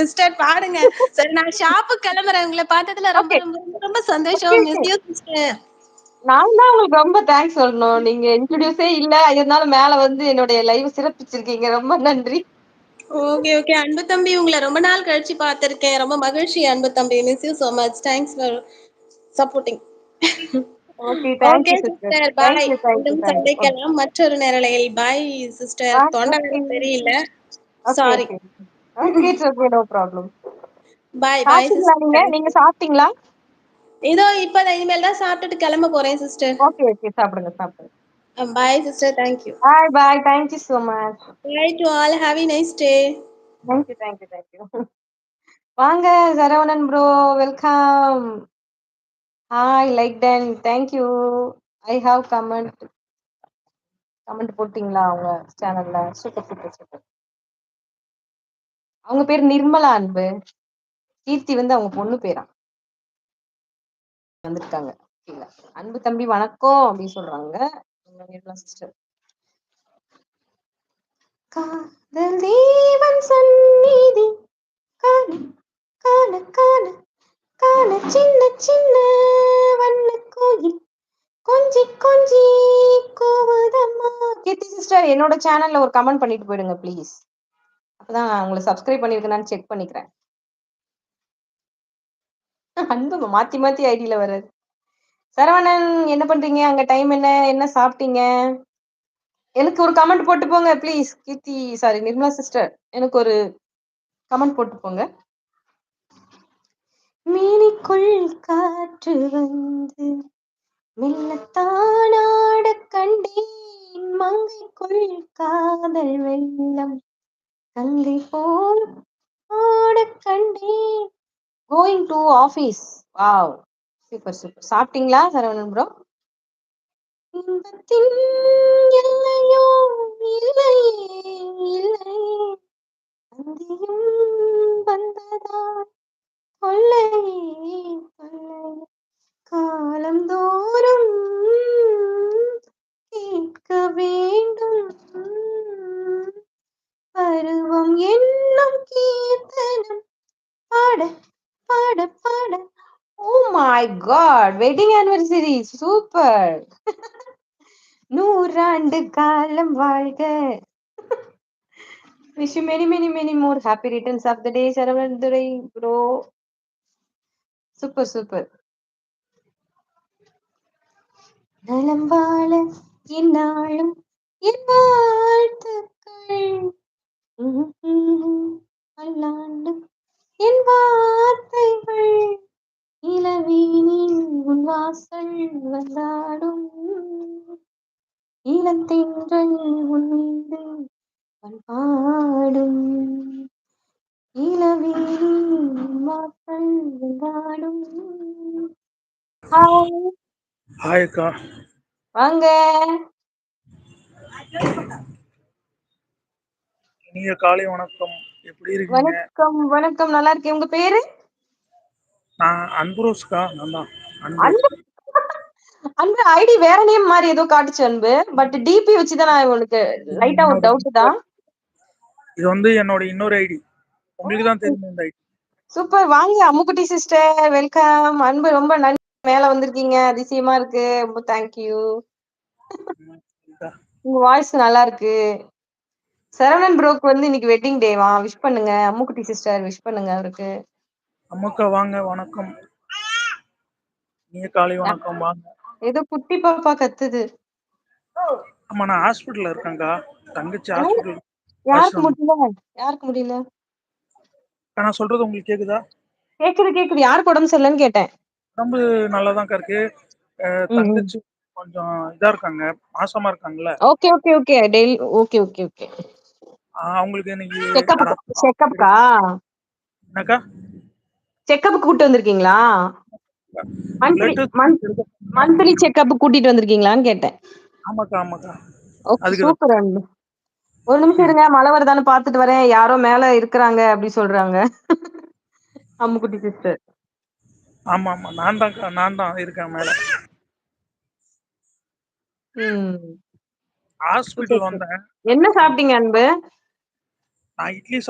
Sister பாடுங்க சரி நான் ஷாப்புக்கு கிளம்புறேன். உங்களை பார்த்ததுல ரொம்ப ரொம்ப சந்தோஷம். நான் தான் உங்களுக்கு ரொம்ப தேங்க்ஸ் சொல்லணும். நீங்க இன்ட்ரடியூஸே இல்ல. இருந்தாலும் மேல வந்து என்னுடைய லைவ் சிறப்பிச்சிருக்கீங்க. ரொம்ப நன்றி. ஓகே ஓகே அன்பு தம்பி உங்களை ரொம்ப நாள் கழிச்சு பார்த்திருக்கேன். ரொம்ப மகிழ்ச்சி அன்பு தம்பி. Miss you so much thanks for supporting okay sister bye மீண்டும் சந்திக்கலாம். மற்றொரு நேரலையில். பாய் சிஸ்டர் தொண்டை okay sorry it's okay no problem bye bye நீங்க? நீங்க சாப்பிட்டீங்களா? இதோ இப்ப இனிமேல் தான் சாப்பிட்டுட்டு கிளம்ப போறேன் சிஸ்டர் ஓகே ஓகே சாப்பிடுங்க சாப்பிடுங்க. Bye sister thank you bye bye thank you so much bye to all have a nice day thank you thank you thank you வாங்க Saravanan bro welcome hi like done thank you I have comment comment போட்டீங்களா அவங்க சேனல்ல super super super அவங்க பேர் நிர்மலா அன்பு. கீர்த்தி வந்து அவங்க பொண்ணு பேரா. வந்திருக்காங்க அன்பு தம்பி வணக்கம் அப்படின்னு சொல்றாங்க. நிர்மலா சிஸ்டர் காதல் தேவன் சந்நிதி. காண காண காண. காண சின்ன சின்ன வண்ண கோயில். கொஞ்சி கொஞ்சி கோவதம்மா கீர்த்தி சிஸ்டர் என்னோட சேனல்ல ஒரு கமெண்ட் பண்ணிட்டு போயிடுங்க ப்ளீஸ் அப்பதான் உங்களை சப்ஸ்கிரைப் பண்ணிருக்கேனான்னு செக் பண்ணிக்கிறேன். அன்பு மாத்தி மாத்தி ஐடியில வர்றது. சரவணன் என்ன பண்றீங்க? அங்க டைம் என்ன? என்ன சாப்பிட்டீங்க? எனக்கு ஒரு கமெண்ட் போட்டு போங்க please Keerthi sorry Nirmala sister எனக்கு ஒரு கமெண்ட் போட்டு போங்க. மீனிக்குள் காற்று வந்து மெல்லத்தானாட கண்டேன். மங்கைக்குள் காதல் வெள்ளம் கங்கை போல் ஆட கண்டேன். Going to office wow super super சாப்பிட்டீங்களா சரவணன் ப்ரோ இன்பத்தின் எல்லை my god wedding anniversary super நூறாண்டு காலம் வாழ்க. Wish many many many more happy returns of the day Saravanan Durai bro super super நலம் வாழ என்னாலும் என் வாழ்த்துக்கள். வந்தாடும் இளந்தென்றல் உன் மீது பண்பாடும். இளவேனில் உன் வாசல் வந்தாடும் ஹாய் ஹாய் அக்கா. வாங்க. இனிய காலை வணக்கம். எப்படி இருக்கீங்க? வணக்கம் வணக்கம். நல்லா இருக்கேன். உங்க பேரு? நான் அன்புரோஸ்கா நான் தான். அன்பு ஐடி வேற நேம் மாதிரி ஏதோ காட்டுச்சு அன்பு. பட் டிபி வச்சுதான் நான் உங்களுக்கு லைட்டா ஒரு டவுட் தான். இது வந்து என்னோட இன்னொரு ஐடி. உங்களுக்கு தான் தெரியும் இந்த ஐடி. சூப்பர். வாங்க அம்முக்குட்டி சிஸ்டர் வெல்கம் அன்பு ரொம்ப நன்றி மேல வந்திருக்கீங்க. அதிசயமா இருக்கு. ரொம்ப தேங்க்யூ உங்க வாய்ஸ் நல்லா இருக்கு. சரவணன் ப்ரோக்கு வந்து இன்னைக்கு வெட்டிங் டேவா விஷ் பண்ணுங்க. அம்முக்குட்டி சிஸ்டர் விஷ் பண்ணுங்க அவருக்கு. அம்மாக்கா வாங்க. வணக்கம். இனிய காலை வணக்கம். வாங்க. ஏதோ குட்டி பாப்பா கத்துது. ஆமா நான் ஹாஸ்பிட்டல்ல இருக்கேன்க்கா தங்கச்சி ஹாஸ்பிட்டல் யாருக்கு முடியல? யாருக்கு முடியல? நான் சொல்றது உங்களுக்கு கேக்குதா? கேக்குது கேக்குது. யாருக்கு உடம்பு சரியில்லைன்னு கேட்டேன். உடம்பு நல்லாதான்க்கா இருக்கு. தங்கச்சி கொஞ்சம் இதா இருக்காங்க. மாசமா இருக்காங்கல்ல. Okay okay okay. Daily okay okay okay. அவங்களுக்கு இன்னைக்கு செக்கப் செக்கப்க்கா என்னக்கா? செக்கப் கூட்டு வந்திருக்கீங்களா? மந்த்லி செக்கப் கூட்டிட்டு வந்திருக்கீங்களான்னு கேட்டேன். ஆமாக்கா ஆமாக்கா. சூப்பர் ஒரு நிமிஷம் இருங்க மழை வருதான்னு பாத்துட்டு வரேன். யாரோ மேல இருக்கிறாங்க அப்படி சொல்றாங்க. அம்முக்குட்டி சிஸ்டர் ஆமா ஆமா. நான் தான் நான் தான் இருக்கேன் மேல. ம். ஹாஸ்பிட்டல் வந்தேன். என்ன சாப்பிட்டீங்க அன்பு? நான் இட்லி